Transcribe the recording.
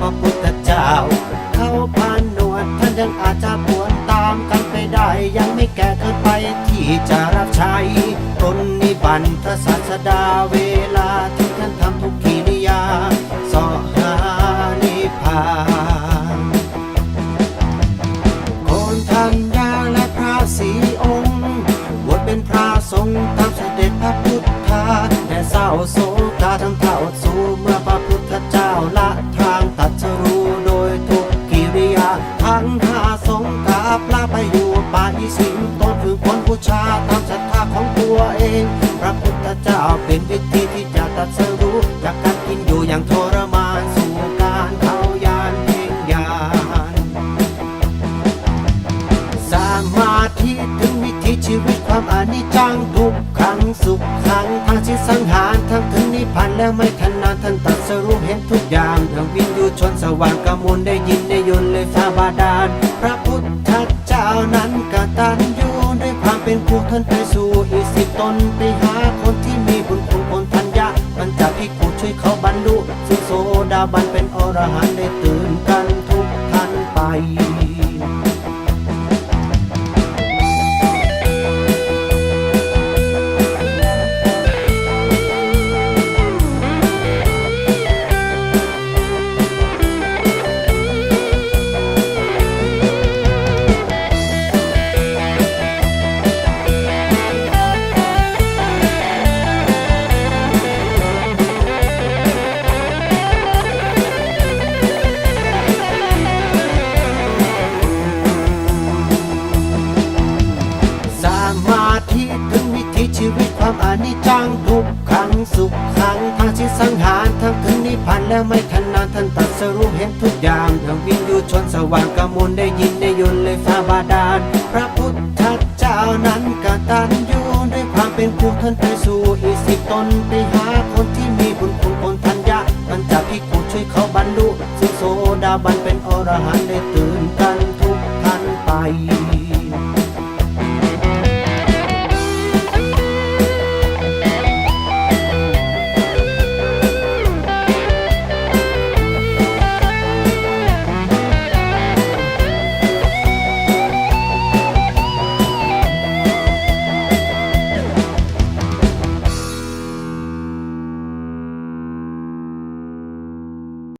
พระพุทธเจ้า เขาพานหนวดท่านยังอาจจะปวดตามกันไปได้ ยังไม่แก่เกินไปที่จะรับใช้ตนนิบันพระศาสดาเวลาที่ท่านทำทุกขีนิยาสอหานิพพานคนทันยาและพระสีองค์บวชเป็นพระสงฆ์ตามเสด็จพระพุทธาแต่เศร้าโศกาทั้ง ไปอยู่ป่าอีสิงตนคือคนบูชาตามศรัทธาของตัวเองพระพุทธเจ้าเป็นวิธีที่จะตัดสรู้จากการกินอยู่อย่างทรมานสู่การเข้ายานเพ่งยานสมาธิถึงวิถีชีวิตความอนิจจังทุกขังสุขขังทางที่สังหารทั้งถึงนิพพานแล้วไม่ทันนานท่านตัดสรู้เห็นทุกอย่างทั้งวิญญูชนสว่างกมลได้ยินได้ยนเลยฟ้าบาดาล วกเป็นครูท่านไปสู่อีกสิบตนไปหาคนที่มีบุญคุณคนทัญญามันจะพิกูช่วยเขา มาธิถึงวิถีชีวิตความอนิจจังทุกขังสุขขังทางที่สังหารทั้งถึงนิพพานแล้วไม่ทันนานท่านตรัดสรู้เห็นทุกอย่างทั้งวิญญูชนสว่างกมลได้ยินได้ยนเลยฟ้าบาดาล พระพุทธเจ้านั้นกตัญญูด้วยความเป็นครูท่านไปสู่อีสิตนไปหาคนที่มีบุญคุณคนทัญญามันจะพิกูช่วยเขาบรรลุสุโสดาบันเป็นอรหันต์ได้ตื่นกา